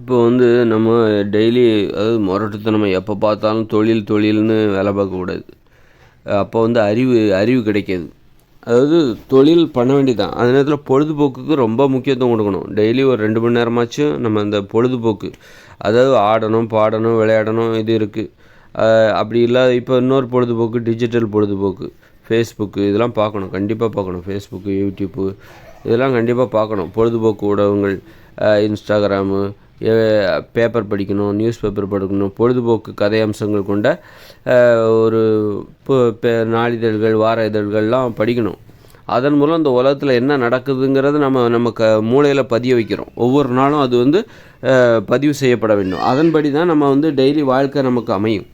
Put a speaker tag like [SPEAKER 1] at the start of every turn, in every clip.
[SPEAKER 1] இப்போ வந்து நம்ம டெய்லி அதாவது முரட்டுத்தனமா எப்போ பார்த்தாலும் தொழில் தொழில்னு வேலை பார்க்கக்கூடாது அப்போ வந்து அறிவு அறிவு கிடைக்காது. அதாவது தொழில் பண்ண வேண்டியதான் அந்த நேரத்தில் பொழுதுபோக்குக்கு ரொம்ப முக்கியத்துவம் கொடுக்கணும். டெய்லி ஒரு ரெண்டு மணி நேரமாச்சும் நம்ம இந்த பொழுதுபோக்கு. அதாவது ஆடணும் பாடணும் விளையாடணும் இது இருக்குது அப்படி இல்லாத இப்போ இன்னொரு பொழுதுபோக்கு டிஜிட்டல் பொழுதுபோக்கு. ஃபேஸ்புக்கு இதெல்லாம் பார்க்கணும். கண்டிப்பாக பார்க்கணும். ஃபேஸ்புக்கு யூடியூப்பு இதெல்லாம் கண்டிப்பாக பார்க்கணும். பொழுதுபோக்கு ஊடகங்கள் இன்ஸ்டாகிராமு பேப்பர் படிக்கணும் நியூஸ் பேப்பர் படிக்கணும் பொழுதுபோக்கு கதை அம்சங்கள் கொண்ட ஒரு நாளிதழ்கள் வார இதழ்கள்லாம் படிக்கணும். அதன் மூலம் இந்த உலகத்தில் என்ன நடக்குதுங்கிறது நம்ம நம்ம க மூளையில் பதிய வைக்கிறோம். ஒவ்வொரு நாளும் அது வந்து பதிவு செய்யப்பட வேண்டும். அதன்படி தான் நம்ம வந்து டெய்லி வாழ்க்கை நமக்கு அமையும்.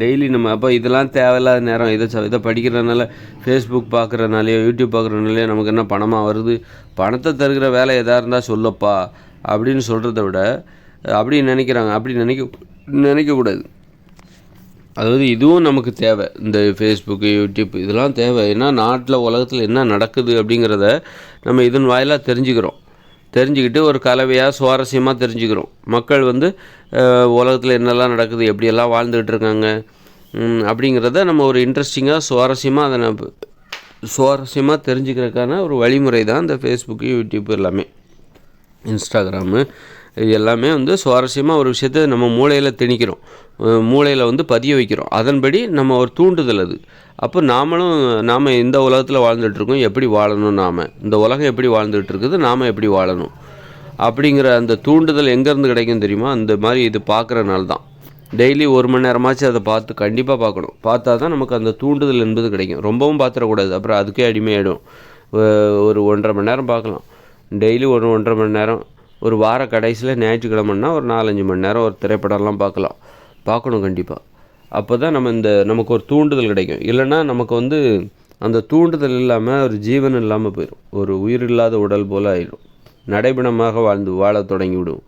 [SPEAKER 1] டெய்லி நம்ம அப்போ இதெல்லாம் தேவையில்லாத நேரம் இதை இதை படிக்கிறதுனால ஃபேஸ்புக் பார்க்குறதுனாலையோ யூடியூப் பார்க்குறதுனாலையோ நமக்கு என்ன பணமாக வருது? பணத்தை தருகிற வேலை எதாக இருந்தால் சொல்லப்பா. அப்படின்னு சொல்கிறத விட அப்படி நினைக்கிறாங்க அப்படி நினைக்க நினைக்கக்கூடாது அதாவது இதுவும் நமக்கு தேவை. இந்த ஃபேஸ்புக்கு யூடியூப் இதெல்லாம் தேவை. ஏன்னா நாட்டில் உலகத்தில் என்ன நடக்குது அப்படிங்கிறத நம்ம இதன் வாயிலாக தெரிஞ்சுக்கிறோம். தெரிஞ்சுக்கிட்டு ஒரு கலவையாக சுவாரஸ்யமாக தெரிஞ்சுக்கிறோம். மக்கள் வந்து உலகத்தில் என்னெல்லாம் நடக்குது எப்படியெல்லாம் வாழ்ந்துக்கிட்டு இருக்காங்க அப்படிங்கிறத நம்ம ஒரு இன்ட்ரெஸ்டிங்காக சுவாரஸ்யமாக அதை நம்ம சுவாரஸ்யமாக தெரிஞ்சுக்கிறதுக்கான ஒரு வழிமுறை தான் இந்த ஃபேஸ்புக்கு யூடியூப் எல்லாமே. இன்ஸ்டாகிராமு இது எல்லாமே வந்து சுவாரஸ்யமாக ஒரு விஷயத்த நம்ம மூளையில் திணிக்கிறோம். மூளையில் வந்து பதிய வைக்கிறோம். அதன்படி நம்ம ஒரு தூண்டுதல் அது. அப்போ நாமளும் நாம் இந்த உலகத்தில் வாழ்ந்துட்டுருக்கோம் எப்படி வாழணும் நாம்? இந்த உலகம் எப்படி வாழ்ந்துகிட்டு இருக்குது நாம் எப்படி வாழணும்? அப்படிங்கிற அந்த தூண்டுதல் எங்கேருந்து கிடைக்கும் தெரியுமா? அந்த மாதிரி இது பார்க்குறனால தான். டெய்லி ஒரு மணி நேரமாச்சும் அதை பார்த்து கண்டிப்பாக பார்க்கணும். பார்த்தா தான் நமக்கு அந்த தூண்டுதல் என்பது கிடைக்கும். ரொம்பவும் பார்த்துடக்கூடாது. அப்புறம் அதுக்கே அடிமையாயிடும். ஒரு ஒன்றரை மணி நேரம் பார்க்கலாம். டெய்லி ஒரு ஒன்றரை மணி நேரம் ஒரு வார கடைசியில் ஞாயிற்றுக்கிழமைன்னா ஒரு நாலஞ்சு மணி நேரம் ஒரு திரைப்படம்லாம் பார்க்கலாம். பார்க்கணும் கண்டிப்பாக அப்போ தான் நம்ம இந்த நமக்கு ஒரு தூண்டுதல் கிடைக்கும். இல்லைன்னா நமக்கு வந்து அந்த தூண்டுதல் இல்லாமல் ஒரு ஜீவன் இல்லாமல் போயிடும் ஒரு உயிர் இல்லாத உடல் போல் ஆயிடும் நடைபெணமாக வாழ்ந்து வாழ தொடங்கி விடும்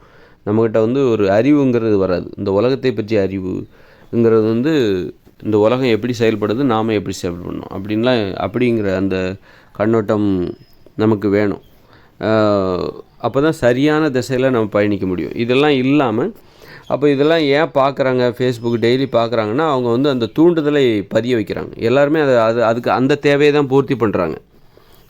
[SPEAKER 1] நம்மக்கிட்ட வந்து ஒரு அறிவுங்கிறது வராது. இந்த உலகத்தை பற்றிய அறிவுங்கிறது வந்து இந்த உலகம் எப்படி செயல்படுது நாம் எப்படி செயல்படணும்? அப்படின்லாம் அப்படிங்கிற அந்த கண்ணோட்டம் நமக்கு வேணும். அப்போ தான் சரியான திசையில் நம்ம பயணிக்க முடியும். இதெல்லாம் இல்லாமல் அப்போ இதெல்லாம் ஏன் பார்க்குறாங்க ஃபேஸ்புக் டெய்லி பார்க்குறாங்கன்னா அவங்க வந்து அந்த தூண்டுதலை பதிய வைக்கிறாங்க. எல்லாருமே அதை அது அதுக்கு அந்த தேவையை தான் பூர்த்தி பண்ணுறாங்க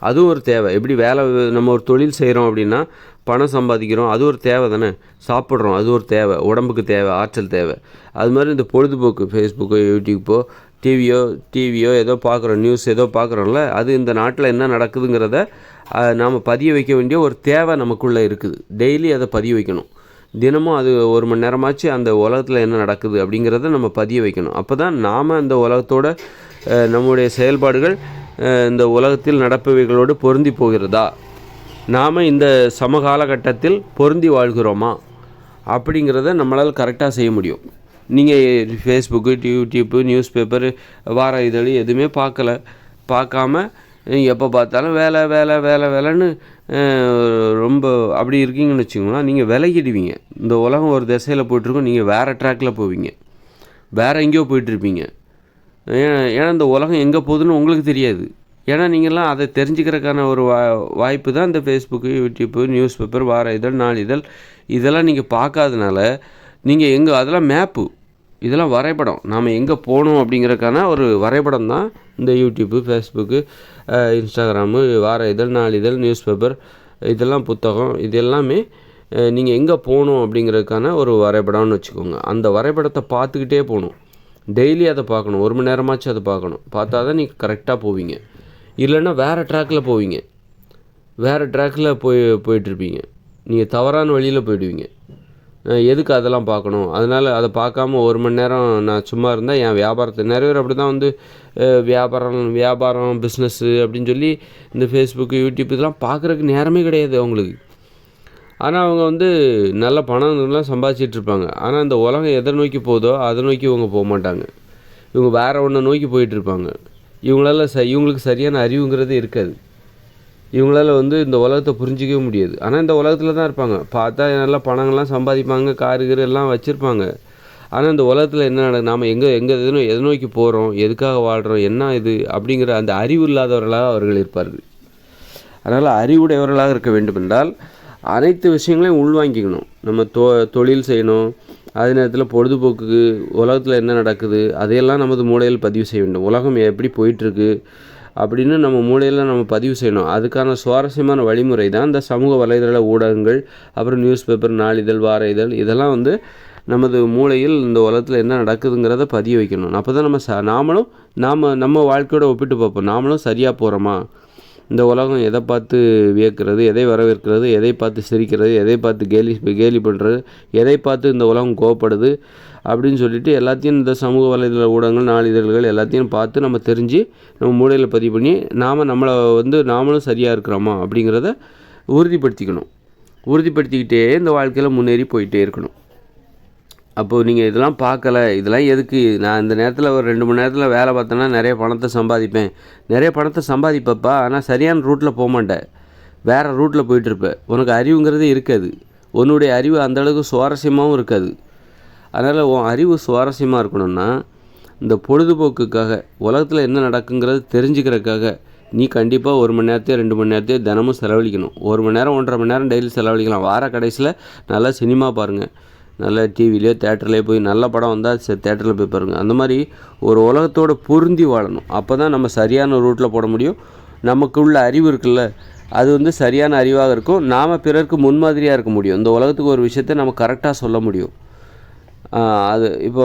[SPEAKER 1] அதுவும் ஒரு தேவை. எப்படி வேலை நம்ம ஒரு தொழில் செய்கிறோம் அப்படின்னா பணம் சம்பாதிக்கிறோம் அது ஒரு தேவை தானே? சாப்பிட்றோம் அது ஒரு தேவை. உடம்புக்கு தேவை ஆற்றல் தேவை. அது மாதிரி இந்த பொழுதுபோக்கு ஃபேஸ்புக்கோ யூடியூப்போ டிவியோ டிவியோ ஏதோ பார்க்குறோம் நியூஸ் ஏதோ பார்க்குறோம்ல அது இந்த நாட்டில் என்ன நடக்குதுங்கிறத நாம் பதிய வைக்க வேண்டிய ஒரு தேவை நமக்குள்ளே இருக்குது. டெய்லி அதை பதிய வைக்கணும். தினமும் அது ஒரு மணி நேரமாச்சு அந்த உலகத்தில் என்ன நடக்குது அப்படிங்கிறத நம்ம பதிய வைக்கணும். அப்போ தான் நாம் அந்த உலகத்தோட நம்முடைய செயல்பாடுகள் இந்த உலகத்தில் நடப்பவைகளோடு பொருந்தி போகிறதா? நாம் இந்த சமகாலகட்டத்தில் பொருந்தி வாழ்கிறோமா? அப்படிங்கிறத நம்மளால் கரெக்டாக செய்ய முடியும். நீங்கள் ஃபேஸ்புக்கு யூடியூப்பு நியூஸ் பேப்பரு வார இதழ் எதுவுமே பார்க்கல. பார்க்காம எப்போ பார்த்தாலும் வேலை வேலை வேலை வேலைன்னு ரொம்ப அப்படி இருக்கீங்கன்னு வச்சுக்கோங்களேன் நீங்கள் விலகிடுவீங்க. இந்த உலகம் ஒரு திசையில் போயிட்டுருக்கோம் நீங்கள் வேறு ட்ராக்கில் போவீங்க. வேறு எங்கேயோ போயிட்டுருப்பீங்க. ஏன்னா ஏன்னா இந்த உலகம் எங்கே போகுதுன்னு உங்களுக்கு தெரியாது. ஏன்னா நீங்கள்லாம் அதை தெரிஞ்சுக்கிறதுக்கான ஒரு வா வாய்ப்பு தான் இந்த ஃபேஸ்புக்கு யூடியூப்பு நியூஸ் பேப்பர் வார இதழ் நாளிதழ் இதெல்லாம் நீங்கள் பார்க்காதனால நீங்கள் எங்கே அதெல்லாம் மேப்பு இதெல்லாம் வரைபடம். நாம் எங்கே போகணும் அப்படிங்கிறதுக்கான ஒரு வரைபடம் தான் இந்த யூடியூப்பு ஃபேஸ்புக்கு இன்ஸ்டாகிராமு வார இதழ் நாளிதழ் நியூஸ் பேப்பர் இதெல்லாம் புத்தகம் இது எல்லாமே நீங்கள் எங்கே போகணும் அப்படிங்கிறதுக்கான ஒரு வரைபடம்னு வச்சுக்கோங்க. அந்த வரைபடத்தை பார்த்துக்கிட்டே போகணும். டெய்லி அதை பார்க்கணும். ஒரு மணி நேரமாச்சும் அதை பார்க்கணும். பார்த்தா தான் நீங்கள் கரெக்டாக போவீங்க. இல்லைன்னா வேறு ட்ராக்கில் போவீங்க. வேறு ட்ராக்கில் போய் போயிட்டுருப்பீங்க நீங்கள் தவறான வழியில் போயிடுவீங்க. எதுக்கு அதெல்லாம் பார்க்கணும்? அதனால் அதை பார்க்காம ஒரு மணி நேரம் நான் சும்மா இருந்தால் என் வியாபாரத்தை நிறைய பேர் அப்படி தான் வந்து வியாபாரம் வியாபாரம் பிஸ்னஸ்ஸு அப்படின்னு சொல்லி இந்த ஃபேஸ்புக்கு யூடியூப் இதெல்லாம் பார்க்குறதுக்கு நேரமே கிடையாது அவங்களுக்கு. ஆனால் அவங்க வந்து நல்ல பணம்லாம் சம்பாதிச்சிட்டு இருப்பாங்க. ஆனால் இந்த உலகம் எதை நோக்கி போதோ அதை நோக்கி இவங்க போக மாட்டாங்க. இவங்க வேறு ஒன்றை நோக்கி போயிட்டுருப்பாங்க இவங்களால ச இவங்களுக்கு சரியான அறிவுங்கிறது இருக்காது. இவங்களால வந்து இந்த உலகத்தை புரிஞ்சிக்கவே முடியாது. ஆனால் இந்த உலகத்தில் தான் இருப்பாங்க. பார்த்தா நல்லா பணங்கள்லாம் சம்பாதிப்பாங்க காரு கீரு எல்லாம் வச்சுருப்பாங்க. ஆனால் இந்த உலகத்தில் என்ன நடக்குது? நாம் எங்கே எங்கே எது எதை நோக்கி போகிறோம் எதுக்காக வாழ்கிறோம் என்ன இது? அப்படிங்கிற அந்த அறிவு இல்லாதவர்களாக அவர்கள் இருப்பார்கள். அதனால் அறிவுடையவர்களாக இருக்க வேண்டும் என்றால் அனைத்து விஷயங்களையும் உள்வாங்கிக்கணும். நம்ம தொ தொழில் செய்யணும். அதே நேரத்தில் பொழுதுபோக்குக்கு உலகத்தில் என்ன நடக்குது? அதையெல்லாம் நமது மூளையில் பதிவு செய்ய வேண்டும். உலகம் எப்படி போயிட்டுருக்கு அப்படின்னு நம்ம மூளையில் நம்ம பதிவு செய்யணும். அதுக்கான சுவாரஸ்யமான வழிமுறை தான் இந்த சமூக வலைதள ஊடகங்கள் அப்புறம் நியூஸ் பேப்பர் நாளிதழ் வார இதழ் இதெல்லாம் வந்து நமது மூளையில் இந்த உலகத்தில் என்ன நடக்குதுங்கிறத பதிய வைக்கணும். அப்போ தான் நம்ம ச நாமளும் நாம் நம்ம வாழ்க்கையோட ஒப்பிட்டு பார்ப்போம். நாமளும் சரியாக போகிறோமா இந்த உலகம் எதை பார்த்து வியக்கிறது எதை வரவேற்கிறது எதை பார்த்து சிரிக்கிறது எதை பார்த்து கேலி கேலி பண்ணுறது எதை பார்த்து இந்த உலகம் கோவப்படுது அப்படின்னு சொல்லிட்டு எல்லாத்தையும் இந்த சமூக வலைதள ஊடகங்கள் நாளிதழ்கள் எல்லாத்தையும் பார்த்து நம்ம தெரிஞ்சு நம்ம மூளையில் பதிவு பண்ணி நாம் நம்மளை வந்து நாமளும் சரியாக இருக்கிறோமா அப்படிங்கிறத உறுதிப்படுத்திக்கணும். உறுதிப்படுத்திக்கிட்டே இந்த வாழ்க்கையில் முன்னேறி போயிட்டே இருக்கணும். அப்போது நீங்கள் இதெல்லாம் பார்க்கல இதெல்லாம் எதுக்கு? நான் இந்த நேரத்தில் ஒரு ரெண்டு மணி நேரத்தில் வேலை பார்த்தேன்னா நிறைய பணத்தை சம்பாதிப்பேன். நிறைய பணத்தை சம்பாதிப்பப்பா ஆனால் சரியான ரூட்டில் போக மாட்டேன். வேறு ரூட்டில் போயிட்டுருப்பேன் உனக்கு அறிவுங்கிறது இருக்காது. உன்னுடைய அறிவு அந்தளவுக்கு சுவாரஸ்யமாகவும் இருக்காது. அதனால் உன் அறிவு சுவாரஸ்யமாக இருக்கணும்னா இந்த பொழுதுபோக்குக்காக உலகத்தில் என்ன நடக்குங்கிறது தெரிஞ்சுக்கிறதுக்காக நீ கண்டிப்பாக ஒரு மணி நேரத்தையோ ரெண்டு மணி நேரத்தையோ தினமும் செலவழிக்கணும். ஒரு மணி நேரம் ஒன்றரை மணி நேரம் டெய்லி செலவழிக்கலாம். வார கடைசியில் நல்லா சினிமா பாருங்கள் நல்ல டிவிலையோ தேட்டர்லேயோ போய் நல்ல படம் வந்தால் தேட்டரில் போய் பாருங்கள் அந்த மாதிரி ஒரு உலகத்தோட பொருந்தி வாழணும். அப்போ தான் நம்ம சரியான ரூட்டில் போட முடியும். நமக்குள்ள அறிவு இருக்குல்ல அது வந்து சரியான அறிவாக இருக்கும். நாம் பிறருக்கு முன்மாதிரியாக இருக்க முடியும். இந்த உலகத்துக்கு ஒரு விஷயத்தை நம்ம கரெக்டாக சொல்ல முடியும். அது இப்போ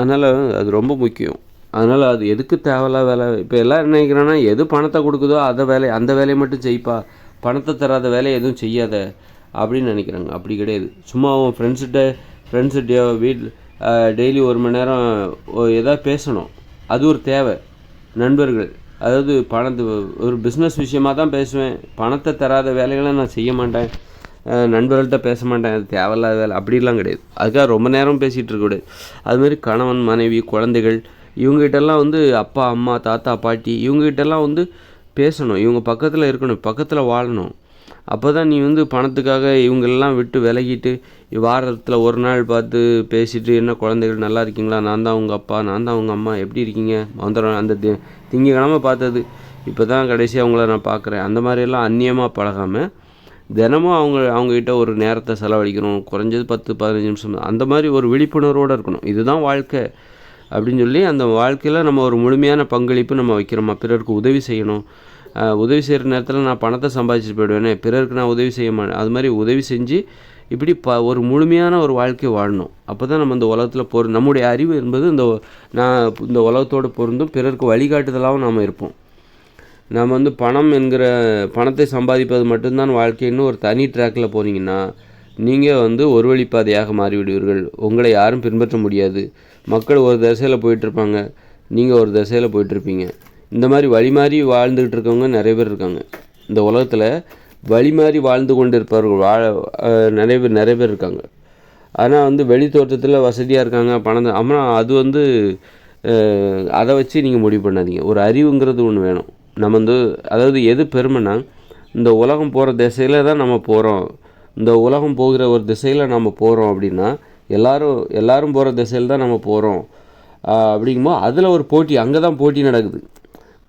[SPEAKER 1] அதனால் அது ரொம்ப முக்கியம். அதனால் அது எதுக்கு தேவையில்லா வேலை? இப்போ எல்லாம் நினைக்கிறேன்னா எது பணத்தை கொடுக்குதோ அதை வேலை அந்த வேலையை மட்டும் செய்ப்பா. பணத்தை தராத வேலையை எதுவும் செய்யாத. அப்படின்னு நினைக்கிறாங்க. அப்படி கிடையாது. சும்மா அவன் ஃப்ரெண்ட்ஸ்கிட்ட ஃப்ரெண்ட்ஸ்கிட்டயோ வீட்டில் டெய்லி ஒரு மணி நேரம் எதாவது பேசணும். அது ஒரு தேவை. நண்பர்கள். அதாவது பணத்து ஒரு பிஸ்னஸ் விஷயமாக தான் பேசுவேன். பணத்தை தராத வேலைகளை நான் செய்ய மாட்டேன். நண்பர்கள்ட்ட பேச மாட்டேன். அது தேவையில்லாத வேலை. அப்படிலாம் கிடையாது. அதுக்காக ரொம்ப நேரம் பேசிகிட்டு இருக்கக்கூடாது அதுமாரி கணவன் மனைவி குழந்தைகள் இவங்ககிட்டலாம் வந்து அப்பா அம்மா தாத்தா பாட்டி இவங்ககிட்டலாம் வந்து பேசணும். இவங்க பக்கத்தில் இருக்கணும். பக்கத்தில் வாழணும். அப்போ தான் நீ வந்து பணத்துக்காக இவங்களெல்லாம் விட்டு விலகிட்டு வாரத்தில் ஒரு நாள் பார்த்து பேசிட்டு என்ன குழந்தைகள் நல்லா இருக்கீங்களா? நான் தான் உங்கள் அப்பா நான் தான் உங்கள் அம்மா எப்படி இருக்கீங்க? வந்துடும் அந்த தி திங்கக்கிழமை பார்த்தது. இப்போ தான் கடைசியாக அவங்கள நான் பார்க்குறேன். அந்த மாதிரியெல்லாம் அந்நியமாக பழகாமல் தினமும் அவங்க அவங்ககிட்ட ஒரு நேரத்தை செலவழிக்கணும். குறைஞ்சது பத்து பதினஞ்சு நிமிஷம். அந்த மாதிரி ஒரு விழிப்புணர்வோடு இருக்கணும். இதுதான் வாழ்க்கை. அப்படின்னு சொல்லி அந்த வாழ்க்கையில் நம்ம ஒரு முழுமையான பங்களிப்பு நம்ம வைக்கிறோமா? பிறருக்கு உதவி செய்யணும். உதவி செய்கிற நேரத்தில் நான் பணத்தை சம்பாதிச்சுட்டு போயிடுவேனே. பிறருக்கு நான் உதவி செய்ய மாட்டேன் அது மாதிரி உதவி செஞ்சு இப்படி ப ஒரு முழுமையான ஒரு வாழ்க்கை வாழணும். அப்போ தான் நம்ம இந்த உலகத்தில் பொரு நம்முடைய அறிவு என்பது இந்த நான் இந்த உலகத்தோடு பொருந்தும் பிறருக்கு வழிகாட்டுதலாகவும் நாம் இருப்போம். நாம் வந்து பணம் என்கிற பணத்தை சம்பாதிப்பது மட்டும்தான் வாழ்க்கைன்னு ஒரு தனி ட்ராக்கில் போனீங்கன்னா நீங்கள் வந்து ஒரு வழிப்பாதையாக மாறிவிடுவீர்கள். உங்களை யாரும் பின்பற்ற முடியாது. மக்கள் ஒரு திசையில் போயிட்டுருப்பாங்க நீங்கள் ஒரு திசையில் போயிட்டுருப்பீங்க இந்த மாதிரி வழி மாறி வாழ்ந்துக்கிட்டு இருக்கவங்க நிறைய பேர் இருக்காங்க. இந்த உலகத்தில் வழி மாறி வாழ்ந்து கொண்டு இருப்பவர்கள் வாழ நிறைய பேர் நிறைய பேர் இருக்காங்க. ஆனால் வந்து வெளி தோற்றத்தில் வசதியாக இருக்காங்க பணம் ஆனால் அது வந்து அதை வச்சு நீங்கள் முடிவு பண்ணாதீங்க. ஒரு அறிவுங்கிறது ஒன்று வேணும். நம்ம வந்து அதாவது எது பெருமைன்னா இந்த உலகம் போகிற திசையில் தான் நம்ம போகிறோம் இந்த உலகம் போகிற ஒரு திசையில் நம்ம போகிறோம் அப்படின்னா எல்லோரும் எல்லோரும் போகிற திசையில் தான் நம்ம போகிறோம் அப்படிங்கும்போது அதில் ஒரு போட்டி அங்கே தான் போட்டி நடக்குது.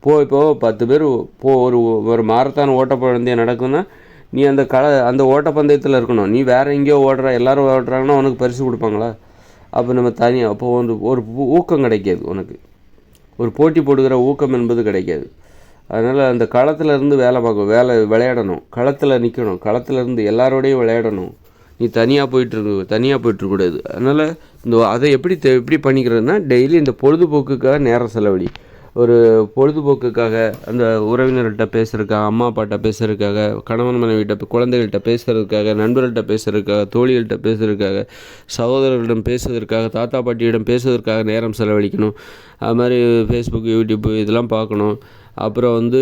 [SPEAKER 1] போ இப்போது பத்து பேர் போ ஒரு ஒரு மாரத்தான் ஓட்டப்பந்தயம் நடக்குதுன்னா நீ அந்த கள அந்த ஓட்டப்பந்தயத்தில் இருக்கணும். நீ வேறு எங்கேயோ ஓடுற எல்லோரும் ஓடுறாங்கன்னா உனக்கு பரிசு கொடுப்பாங்களா? அப்போ நம்ம தனியாக அப்போ வந்து ஒரு ஊக்கம் கிடைக்காது உனக்கு. ஒரு போட்டி போடுகிற ஊக்கம் என்பது கிடைக்காது. அதனால் அந்த களத்தில் இருந்து வேலை பார்க்கணும் வேலை விளையாடணும். களத்தில் நிற்கணும் களத்தில் இருந்து எல்லாரோடையும் விளையாடணும். நீ தனியாக போயிட்டுருக்கு தனியாக போயிட்டுருக்கூடாது அதனால் இந்த அதை எப்படி எப்படி பண்ணிக்கிறதுனா டெய்லி இந்த பொழுதுபோக்குக்காக நேரம் செலவழி. ஒரு பொழுதுபோக்குக்காக அந்த உறவினர்கிட்ட பேசுகிறதுக்காக அம்மா அப்பாட்ட பேசுகிறதுக்காக கணவன் மனைவிட்ட குழந்தைகள்கிட்ட பேசுகிறதுக்காக நண்பர்கள்ட்ட பேசுகிறதுக்காக தோழிகள்கிட்ட பேசுகிறதுக்காக சகோதரர்களிடம் பேசுவதற்காக தாத்தா பாட்டியிடம் பேசுவதற்காக நேரம் செலவழிக்கணும். அது மாதிரி ஃபேஸ்புக் யூடியூப்பு இதெல்லாம் பார்க்கணும். அப்புறம் வந்து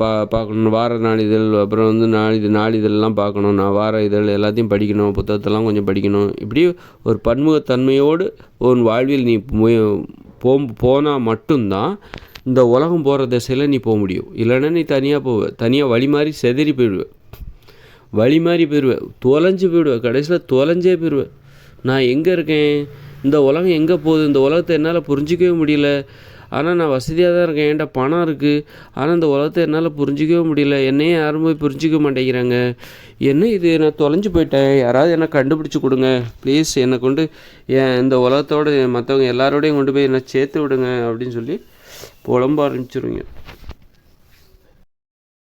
[SPEAKER 1] பா பார்க்கணும். வார நாளிதழ் அப்புறம் வந்து நாளிதழ் நாளிதழ்லாம் பார்க்கணும். நான் வார இதழ் எல்லாத்தையும் படிக்கணும். புத்தகத்தெல்லாம் கொஞ்சம் படிக்கணும். இப்படி ஒரு பன்முகத்தன்மையோடு உன் வாழ்வில் நீ போ போனால் மட்டும்தான் இந்த உலகம் போகிற திசையில் நீ போக முடியும். இல்லைன்னா நீ தனியாக போவ. தனியாக வழி மாறி செதறி போயிடுவேன் வழி மாறி போயிடுவேன் தொலைஞ்சு போயிடுவேன் கடைசியில் தொலைஞ்சே போயிடுவேன் நான் எங்கே இருக்கேன்? இந்த உலகம் எங்கே போகுது? இந்த உலகத்தை என்னால் புரிஞ்சிக்கவே முடியல. ஆனால் நான் வசதியாக தான் இருக்கேன். என்கிட்ட பணம் இருக்குது ஆனால் இந்த உலகத்தை என்னால் புரிஞ்சிக்கவே முடியல. என்னையும் யாரும் போய் புரிஞ்சிக்க மாட்டேங்கிறாங்க. என்ன இது? நான் தொலைஞ்சு போயிட்டேன். யாராவது என்னை கண்டுபிடிச்சி கொடுங்க. ப்ளீஸ் என்னை கொண்டு என் இந்த உலகத்தோடு மற்றவங்க எல்லாரோடையும் கொண்டு போய் என்னை சேர்த்து விடுங்க அப்படின்னு சொல்லி புலம்ப ஆரம்பிச்சிருவீங்க.